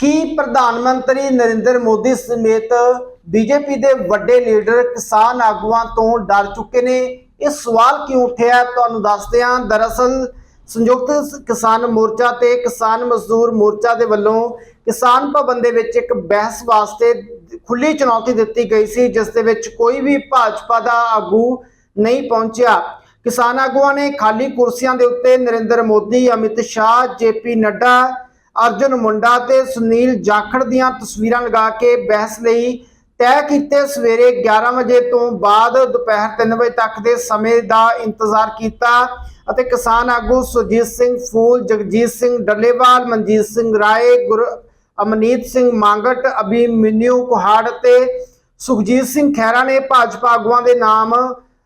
ਕੀ ਪ੍ਰਧਾਨ ਮੰਤਰੀ ਨਰਿੰਦਰ ਮੋਦੀ ਸਮੇਤ ਬੀਜੇਪੀ ਦੇ ਵੱਡੇ ਲੀਡਰ ਕਿਸਾਨ ਆਗੂਆਂ ਤੋਂ ਡਰ ਚੁੱਕੇ ਨੇ? ਇਹ ਸਵਾਲ ਕਿਉਂ ਉੱਠਿਆ? ਤੁਹਾਨੂੰ ਦੱਸਦੇ ਹਾਂ। ਦਰਅਸਲ, ਸੰਯੁਕਤ ਕਿਸਾਨ ਮੋਰਚਾ ਤੇ ਕਿਸਾਨ ਮਜ਼ਦੂਰ ਮੋਰਚਾ ਦੇ ਵੱਲੋਂ ਕਿਸਾਨ ਭਵਨ ਦੇ ਵਿੱਚ ਇੱਕ ਬਹਿਸ ਵਾਸਤੇ ਖੁੱਲੀ ਚੁਣੌਤੀ ਦਿੱਤੀ ਗਈ ਸੀ, ਜਿਸ ਦੇ ਵਿੱਚ ਕੋਈ ਵੀ ਭਾਜਪਾ ਦਾ ਆਗੂ ਨਹੀਂ ਪਹੁੰਚਿਆ। ਕਿਸਾਨ ਆਗੂਆਂ ਨੇ ਖਾਲੀ ਕੁਰਸੀਆਂ ਦੇ ਉੱਤੇ ਨਰਿੰਦਰ ਮੋਦੀ, ਅਮਿਤ ਸ਼ਾਹ ਜੇਪੀ ਨੱਡਾ ਅਰਜੁਨ ਮੁੰਡਾ ਤੇ ਸੁਨੀਲ ਜਾਖੜ ਦੀਆਂ ਤਸਵੀਰਾਂ ਲਗਾ ਕੇ ਬਹਿਸ ਲਈ ਤੈਅ ਕੀਤੇ ਸਵੇਰੇ 11 ਵਜੇ ਤੋਂ ਬਾਅਦ ਦੁਪਹਿਰ 3 ਵਜੇ ਤੱਕ ਦੇ ਸਮੇਂ ਦਾ ਇੰਤਜ਼ਾਰ ਕੀਤਾ ਅਤੇ ਕਿਸਾਨ ਆਗੂ ਸੁਜੀਤ ਸਿੰਘ ਫੂਲ, ਜਗਜੀਤ ਸਿੰਘ ਡੱਲੇਵਾਲ, ਮਨਜੀਤ ਸਿੰਘ ਰਾਏ, ਗੁਰ ਅਮਨੀਤ ਸਿੰਘ ਮੰਗਟ ਅਭਿਮਨਿਊ ਕੁਹਾੜ ਤੇ ਸੁਖਜੀਤ ਸਿੰਘ ਖਹਿਰਾ ਨੇ ਭਾਜਪਾ ਆਗੂਆਂ ਦੇ ਨਾਮ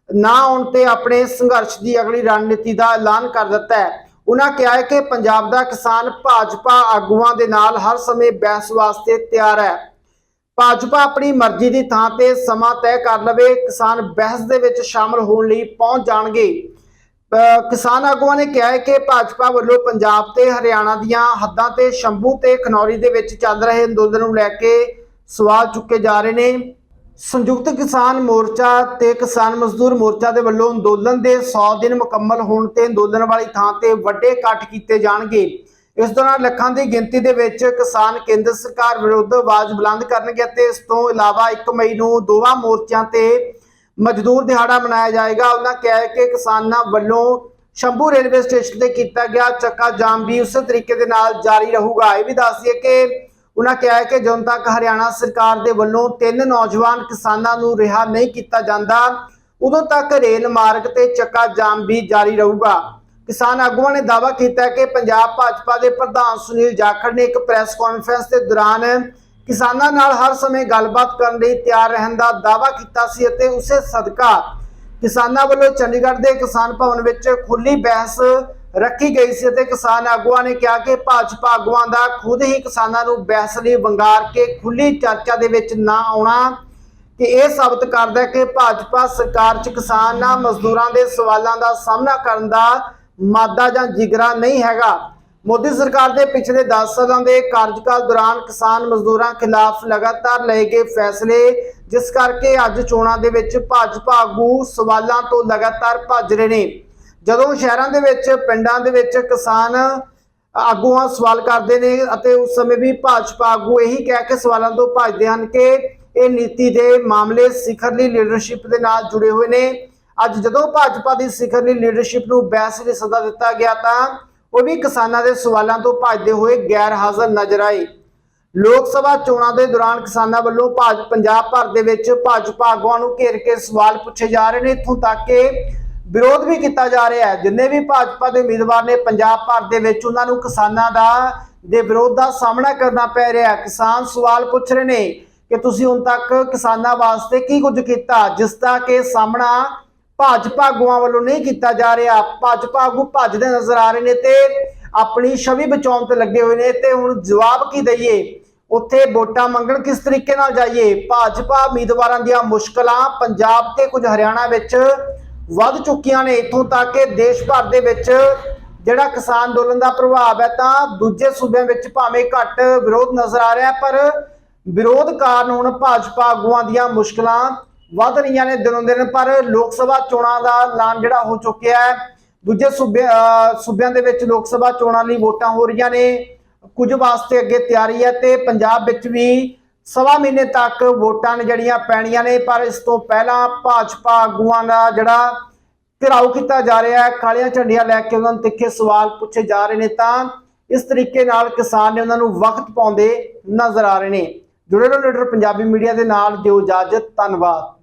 ਨਾ ਆਉਣ ਤੇ ਆਪਣੇ ਸੰਘਰਸ਼ ਦੀ ਅਗਲੀ ਰਣਨੀਤੀ ਦਾ ਐਲਾਨ ਕਰ ਦਿੱਤਾ ਹੈ। ਉਹਨਾਂ ਕਿਹਾ ਹੈ ਕਿ ਪੰਜਾਬ ਦਾ ਕਿਸਾਨ ਭਾਜਪਾ ਆਗੂਆਂ ਦੇ ਨਾਲ ਹਰ ਸਮੇਂ ਬਹਿਸ ਵਾਸਤੇ ਤਿਆਰ ਹੈ। ਭਾਜਪਾ ਆਪਣੀ ਮਰਜ਼ੀ ਦੀ ਥਾਂ ਤੇ ਸਮਾਂ ਤੈਅ ਕਰ ਲਵੇ, ਕਿਸਾਨ ਬਹਿਸ ਦੇ ਵਿੱਚ ਸ਼ਾਮਲ ਹੋਣ ਲਈ ਪਹੁੰਚ ਜਾਣਗੇ। ਅਹ ਕਿਸਾਨ ਆਗੂਆਂ ਨੇ ਕਿਹਾ ਹੈ ਕਿ ਭਾਜਪਾ ਵੱਲੋਂ ਪੰਜਾਬ ਤੇ ਹਰਿਆਣਾ ਦੀਆਂ ਹੱਦਾਂ ਤੇ ਸ਼ੰਭੂ ਤੇ ਖਨੌਰੀ ਦੇ ਵਿੱਚ ਚੱਲ ਰਹੇ ਅੰਦੋਲਨ ਨੂੰ ਲੈ ਕੇ ਸਵਾਲ ਚੁੱਕੇ ਜਾ ਰਹੇ ਨੇ। ਸੰਯੁਕਤ ਕਿਸਾਨ ਮੋਰਚਾ ਤੇ ਕਿਸਾਨ ਮਜ਼ਦੂਰ ਮੋਰਚਾ ਦੇ ਵੱਲੋਂ ਅੰਦੋਲਨ ਦੇ 100 ਦਿਨ ਮੁਕੰਮਲ ਹੋਣ ਤੇ ਅੰਦੋਲਨ ਵਾਲੀ ਥਾਂ ਤੇ ਵੱਡੇ ਇਕੱਠ ਕੀਤੇ ਜਾਣਗੇ। ਇਸ ਦੌਰਾਨ ਲੱਖਾਂ ਦੀ ਗਿਣਤੀ ਦੇ ਵਿੱਚ ਕਿਸਾਨ ਕੇਂਦਰ ਸਰਕਾਰ ਵਿਰੁੱਧ ਆਵਾਜ਼ ਬੁਲੰਦ ਕਰਨਗੇ ਅਤੇ ਇਸ ਤੋਂ ਇਲਾਵਾ 1 ਮਈ ਨੂੰ ਦੋਵਾਂ ਮੋਰਚਿਆਂ ਤੇ ਮਜ਼ਦੂਰ ਦਿਹਾੜਾ ਮਨਾਇਆ ਜਾਏਗਾ। ਉਹਨਾਂ ਕਿਹਾ ਹੈ ਕਿ ਕਿਸਾਨਾਂ ਵੱਲੋਂ ਸ਼ੰਭੂ ਰੇਲਵੇ ਸਟੇਸ਼ਨ ਤੇ ਕੀਤਾ ਗਿਆ ਚੱਕਾ ਜਾਮ ਵੀ ਉਸੇ ਤਰੀਕੇ ਦੇ ਨਾਲ ਜਾਰੀ ਰਹੂਗਾ। ਇਹ ਵੀ ਦੱਸ ਦਈਏ ਕਿ ਉਹਨਾਂ ਕਿਹਾ ਕਿ ਜਦੋਂ ਤੱਕ ਹਰਿਆਣਾ ਸਰਕਾਰ ਦੇ ਵੱਲੋਂ ਤਿੰਨ ਨੌਜਵਾਨ ਕਿਸਾਨਾਂ ਨੂੰ ਰਿਹਾ ਨਹੀਂ ਕੀਤਾ ਜਾਂਦਾ। ਉਦੋਂ ਤੱਕ ਰੇਲ ਮਾਰਗ ਤੇ ਚੱਕਾ ਜਾਮ ਵੀ ਜਾਰੀ ਰਹੂਗਾ। ਕਿਸਾਨ ਆਗੂਆਂ ਨੇ ਦਾਅਵਾ ਕੀਤਾ ਕਿ ਪੰਜਾਬ ਭਾਜਪਾ ਦੇ ਪ੍ਰਧਾਨ ਸੁਨੀਲ ਜਾਖੜ ਨੇ ਇੱਕ ਪ੍ਰੈਸ ਕਾਨਫਰੰਸ ਦੇ ਦੌਰਾਨ ਕਿਸਾਨਾਂ ਨਾਲ ਹਰ ਸਮੇਂ ਗੱਲਬਾਤ ਕਰਨ ਲਈ ਤਿਆਰ ਰਹਿਣ ਦਾ ਦਾਅਵਾ ਕੀਤਾ ਸੀ ਅਤੇ ਉਸੇ ਸਦਕਾ ਕਿਸਾਨਾਂ ਵੱਲੋਂ ਚੰਡੀਗੜ੍ਹ ਦੇ ਕਿਸਾਨ ਭਵਨ ਵਿੱਚ ਖੁੱਲੀ ਬਹਿਸ ਰੱਖੀ ਗਈ ਸੀ ਅਤੇ ਕਿਸਾਨ ਆਗੂਆਂ ਨੇ ਕਿਹਾ ਕਿ ਭਾਜਪਾ ਆਗੂਆਂ ਦਾ ਖੁਦ ਹੀ ਕਿਸਾਨਾਂ ਨੂੰ ਬਹਿਸ ਲਈ ਵੰਗਾਰ ਕੇ ਖੁੱਲੀ ਚਰਚਾ ਦੇ ਵਿੱਚ ਨਾ ਆਉਣਾ ਕਿ ਇਹ ਸਾਬਤ ਕਰਦਾ ਹੈ ਕਿ ਭਾਜਪਾ ਸਰਕਾਰ 'ਚ ਕਿਸਾਨਾਂ ਮਜ਼ਦੂਰਾਂ ਦੇ ਸਵਾਲਾਂ ਦਾ ਸਾਹਮਣਾ ਕਰਨ ਦਾ ਮਾਦਾ ਜਾਂ ਜਿਗਰਾ ਨਹੀਂ ਹੈਗਾ। ਮੋਦੀ ਸਰਕਾਰ ਦੇ ਪਿਛਲੇ 10 ਸਾਲਾਂ ਦੇ ਕਾਰਜਕਾਲ ਦੌਰਾਨ ਕਿਸਾਨ ਮਜ਼ਦੂਰਾਂ ਖਿਲਾਫ ਲਗਾਤਾਰ ਲਏ ਗਏ ਫੈਸਲੇ, ਜਿਸ ਕਰਕੇ ਅੱਜ ਚੋਣਾਂ ਦੇ ਵਿੱਚ ਭਾਜਪਾ ਆਗੂ ਸਵਾਲਾਂ ਤੋਂ ਲਗਾਤਾਰ ਭੱਜ ਰਹੇ ਨੇ। ਜਦੋਂ ਸ਼ਹਿਰਾਂ ਦੇ ਵਿੱਚ, ਪਿੰਡਾਂ ਦੇ ਵਿੱਚ ਕਿਸਾਨ ਆਗੂਆਂ ਸਵਾਲ ਕਰਦੇ ਨੇ ਅਤੇ ਉਸ ਸਮੇਂ ਵੀ ਭਾਜਪਾ ਆਗੂ ਇਹੀ ਕਹਿ ਕੇ ਸਵਾਲਾਂ ਤੋਂ ਭੱਜਦੇ ਹਨ ਕਿ ਇਹ ਨੀਤੀ ਦੇ ਮਾਮਲੇ ਸਿਖਰਲੀ ਲੀਡਰਸ਼ਿਪ ਦੇ ਨਾਲ ਜੁੜੇ ਹੋਏ ਨੇ। ਅੱਜ ਜਦੋਂ ਭਾਜਪਾ ਦੀ ਸਿਖਰਲੀ ਲੀਡਰਸ਼ਿਪ ਨੂੰ ਬਹਿਸ ਲਈ ਸੱਦਾ ਦਿੱਤਾ ਗਿਆ ਤਾਂ ਉਹ ਵੀ ਕਿਸਾਨਾਂ ਦੇ ਸਵਾਲਾਂ ਤੋਂ ਭੱਜਦੇ ਹੋਏ ਗੈਰ ਹਾਜ਼ਰ ਨਜ਼ਰ ਆਏ। ਲੋਕ ਸਭਾ ਚੋਣਾਂ ਦੇ ਦੌਰਾਨ ਕਿਸਾਨਾਂ ਵੱਲੋਂ ਭਾਜ ਪੰਜਾਬ ਭਰ ਦੇ ਵਿੱਚ ਭਾਜਪਾ ਆਗੂਆਂ ਨੂੰ ਘੇਰ ਕੇ ਸਵਾਲ ਪੁੱਛੇ ਜਾ ਰਹੇ ਨੇ। ਇੱਥੋਂ ਤੱਕ ਕਿ ਵਿਰੋਧ ਵੀ ਕੀਤਾ ਜਾ ਰਿਹਾ ਹੈ। ਜਿੰਨੇ ਵੀ ਭਾਜਪਾ ਦੇ ਉਮੀਦਵਾਰ ਨੇ ਪੰਜਾਬ ਭਰ ਦੇ ਵਿੱਚ, ਉਹਨਾਂ ਨੂੰ ਕਿਸਾਨਾਂ ਦਾ ਦੇ ਵਿਰੋਧ ਦਾ ਸਾਹਮਣਾ ਕਰਨਾ ਪੈ ਰਿਹਾ ਹੈ। ਕਿਸਾਨ ਸਵਾਲ ਪੁੱਛ ਰਹੇ ਨੇ ਕਿ ਤੁਸੀਂ ਹੁਣ ਤੱਕ ਕਿਸਾਨਾਂ ਵਾਸਤੇ ਕੀ ਕੁਝ ਕੀਤਾ? ਜਿਸ ਦਾ ਕਿ ਸਾਹਮਣਾ ਭਾਜਪਾ ਆਗੂਆਂ ਵੱਲੋਂ ਨਹੀਂ ਕੀਤਾ ਜਾ ਰਿਹਾ। ਭਾਜਪਾ ਆਗੂ ਭੱਜਦੇ ਨਜ਼ਰ ਆ ਰਹੇ ਨੇ ਤੇ ਆਪਣੀ ਛਵੀ ਬਚਾਉਣ ਤੇ ਲੱਗੇ ਹੋਏ ਨੇ ਤੇ ਹੁਣ ਜਵਾਬ ਕੀ ਦਈਏ? ਉੱਥੇ ਵੋਟਾਂ ਮੰਗਣ ਕਿਸ ਤਰੀਕੇ ਨਾਲ ਜਾਈਏ? ਭਾਜਪਾ ਉਮੀਦਵਾਰਾਂ ਦੀਆਂ ਮੁਸ਼ਕਲਾਂ ਪੰਜਾਬ ਤੇ ਕੁਝ ਹਰਿਆਣਾ ਵਿੱਚ ਵੱਧ ਚੁੱਕੀਆਂ ਨੇ ਇਥੋਂ ਤੱਕ ਕਿ ਦੇਸ਼ ਭਰ ਦੇ ਵਿੱਚ ਜਿਹੜਾ ਕਿਸਾਨ ਅੰਦੋਲਨ ਦਾ ਪ੍ਰਭਾਵ ਹੈ ਤਾਂ ਦੂਜੇ ਸੂਬਿਆਂ ਵਿੱਚ ਭਾਵੇਂ ਘੱਟ ਵਿਰੋਧ ਨਜ਼ਰ ਆ ਰਿਹਾ ਪਰ ਵਿਰੋਧ ਕਾਰਨ ਹੁਣ ਭਾਜਪਾ ਆਗੂਆਂ ਦੀਆਂ ਮੁਸ਼ਕਲਾਂ ਵੱਧ ਰਹੀਆਂ ਨੇ ਦਿਨੋਂ ਦਿਨ, ਪਰ ਲੋਕ ਸਭਾ ਚੋਣਾਂ ਦਾ ਐਲਾਨ ਜਿਹੜਾ ਹੋ ਚੁੱਕਿਆ ਹੈ, ਦੂਜੇ ਸੂਬੇ ਸੂਬਿਆਂ ਦੇ ਵਿੱਚ ਲੋਕ ਸਭਾ ਚੋਣਾਂ ਲਈ ਵੋਟਾਂ ਹੋ ਰਹੀਆਂ ਨੇ, ਕੁਝ ਵਾਸਤੇ ਅੱਗੇ ਤਿਆਰੀ ਹੈ ਤੇ ਪੰਜਾਬ ਵਿੱਚ ਵੀ ਸਵਾ ਮਹੀਨੇ ਤੱਕ ਵੋਟਾਂ ਨੇ ਜਿਹੜੀਆਂ ਪੈਣੀਆਂ ਨੇ, ਪਰ ਇਸ ਤੋਂ ਪਹਿਲਾਂ ਭਾਜਪਾ ਆਗੂਆਂ ਦਾ ਜਿਹੜਾ ਘਿਰਾਓ ਕੀਤਾ ਜਾ ਰਿਹਾ ਹੈ, ਕਾਲੀਆਂ ਝੰਡੀਆਂ ਲੈ ਕੇ ਉਹਨਾਂ ਨੂੰ ਤਿੱਖੇ ਸਵਾਲ ਪੁੱਛੇ ਜਾ ਰਹੇ ਨੇ ਤਾਂ ਇਸ ਤਰੀਕੇ ਨਾਲ ਕਿਸਾਨ ਨੇ ਉਹਨਾਂ ਨੂੰ ਵਕਤ ਪਾਉਂਦੇ ਨਜ਼ਰ ਆ ਰਹੇ ਨੇ। ਜੁੜੇ ਰਹੋ ਲੀਡਰ ਪੰਜਾਬੀ ਮੀਡੀਆ ਦੇ ਨਾਲ, ਦਿਓ ਇਜਾਜ਼ਤ, ਧੰਨਵਾਦ।